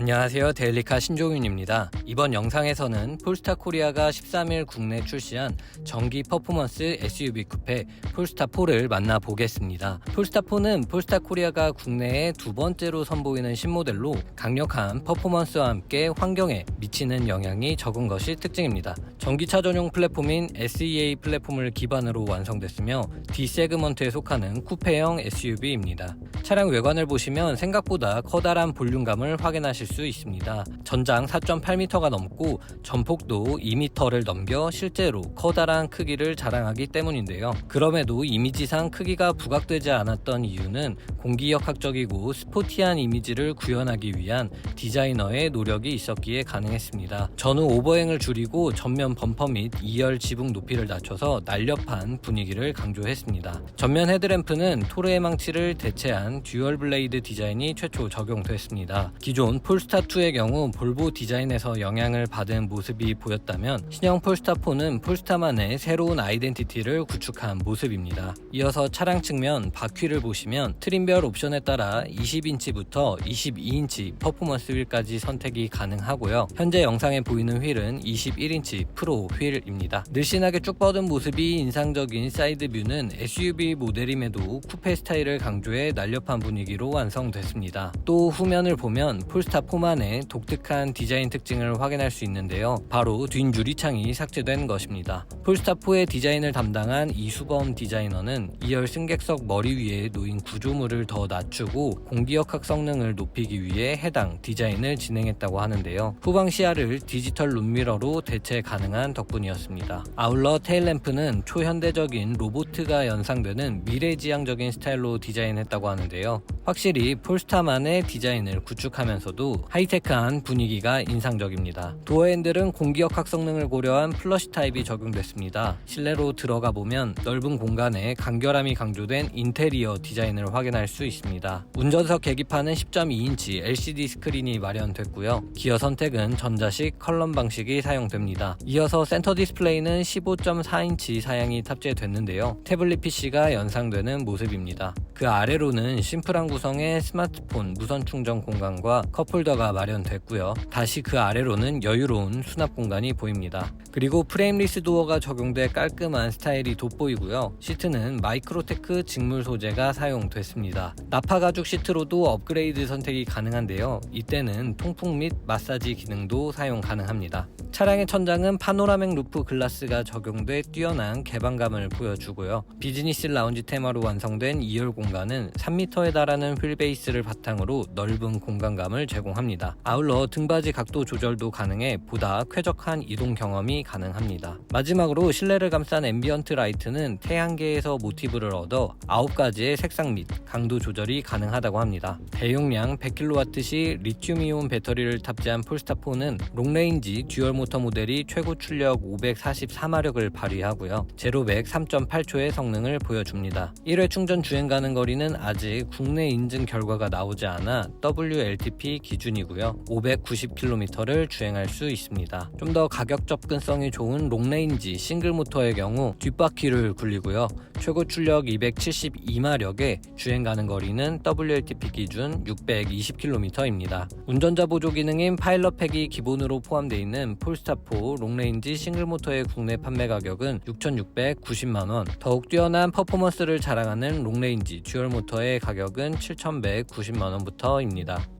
안녕하세요. 데일리카 신종윤입니다. 이번 영상에서는 폴스타 코리아가 13일 국내 출시한 전기 퍼포먼스 SUV 쿠페 폴스타 4를 만나보겠습니다. 폴스타 4는 폴스타 코리아가 국내에 두 번째로 선보이는 신모델로 강력한 퍼포먼스와 함께 환경에 미치는 영향이 적은 것이 특징입니다. 전기차 전용 플랫폼인 SEA 플랫폼을 기반으로 완성됐으며 D 세그먼트에 속하는 쿠페형 SUV입니다. 차량 외관을 보시면 생각보다 커다란 볼륨감을 확인하실 수 있습니다. 전장 4.8m가 넘고 전폭도 2m를 넘겨 실제로 커다란 크기를 자랑하기 때문인데요. 그럼에도 이미지상 크기가 부각되지 않았던 이유는 공기역학적이고 스포티한 이미지를 구현하기 위한 디자이너의 노력이 있었기에 가능했습니다. 전후 오버행을 줄이고 전면 범퍼 및 2열 지붕 높이를 낮춰서 날렵한 분위기를 강조했습니다. 전면 헤드램프는 토르의 망치를 대체한 듀얼 블레이드 디자인이 최초 적용됐습니다. 기존 폴스타2의 경우 볼보 디자인에서 영향을 받은 모습이 보였다면 신형 폴스타4는 폴스타만의 새로운 아이덴티티를 구축한 모습입니다. 이어서 차량 측면 바퀴를 보시면 트림별 옵션에 따라 20인치부터 22인치 퍼포먼스 휠까지 선택이 가능하고요. 현재 영상에 보이는 휠은 21인치 프로 휠입니다. 늘씬하게 쭉 뻗은 모습이 인상적인 사이드 뷰는 SUV 모델임에도 쿠페 스타일을 강조해 날렵한 분위기로 완성됐습니다. 또 후면을 보면 폴스타 4만의 독특한 디자인 특징을 확인할 수 있는데요. 바로 뒷 유리창이 삭제된 것입니다. 폴스타4의 디자인을 담당한 이수범 디자이너는 2열 승객석 머리 위에 놓인 구조물을 더 낮추고 공기역학 성능을 높이기 위해 해당 디자인을 진행했다고 하는데요. 후방 시야를 디지털 룸미러로 대체 가능한 덕분이었습니다. 아울러 테일램프는 초현대적인 로보트가 연상되는 미래지향적인 스타일로 디자인했다고 하는데요. 확실히 폴스타만의 디자인을 구축하면서도 하이테크한 분위기가 인상적입니다. 도어 핸들은 공기역학 성능을 고려한 플러시 타입이 적용됐습니다. 실내로 들어가 보면 넓은 공간에 간결함이 강조된 인테리어 디자인을 확인할 수 있습니다. 운전석 계기판은 10.2인치 LCD 스크린이 마련됐고요. 기어 선택은 전자식 컬럼 방식이 사용됩니다. 이어서 센터 디스플레이는 15.4인치 사양이 탑재됐는데요. 태블릿 PC가 연상되는 모습입니다. 그 아래로는 심플한 구성 의 스마트폰 무선 충전 공간과 컵홀더가 마련됐고요. 다시 그 아래로는 여유로운 수납 공간이 보입니다. 그리고 프레임리스 도어가 적용돼 깔끔한 스타일이 돋보이고요. 시트는 마이크로테크 직물 소재가 사용됐습니다. 나파 가죽 시트로도 업그레이드 선택이 가능한데요. 이때는 통풍 및 마사지 기능도 사용 가능합니다. 차량의 천장은 파노라맹 루프 글라스가 적용돼 뛰어난 개방감을 보여주고요. 비즈니스 라운지 테마로 완성된 2열 공간은 3m에 달하는 휠베이스를 바탕으로 넓은 공간감을 제공합니다. 아울러 등받이 각도 조절도 가능해 보다 쾌적한 이동 경험이 가능합니다. 마지막으로 실내를 감싼 앰비언트 라이트는 태양계에서 모티브를 얻어 9가지의 색상 및 강도 조절이 가능하다고 합니다. 대용량 100kW시 리튬이온 배터리를 탑재한 폴스타4는 롱레인지 듀얼 모터 모델이 최고 출력 544마력을 발휘하고요. 제로백 3.8초의 성능을 보여줍니다. 1회 충전 주행 가능 거리는 아직 국내 인증 결과가 나오지 않아 WLTP 기준이고요. 590km를 주행할 수 있습니다. 좀 더 가격 접근성이 좋은 롱레인지 싱글 모터의 경우 뒷바퀴를 굴리고요. 최고 출력 272마력에 주행 가능 거리는 WLTP 기준 620km입니다. 운전자 보조 기능인 파일럿 팩이 기본으로 포함되어 있는 폴스타4 롱레인지 싱글 모터의 국내 판매 가격은 6,690만 원, 더욱 뛰어난 퍼포먼스를 자랑하는 롱레인지 듀얼 모터의 가격은 7,190만원부터입니다.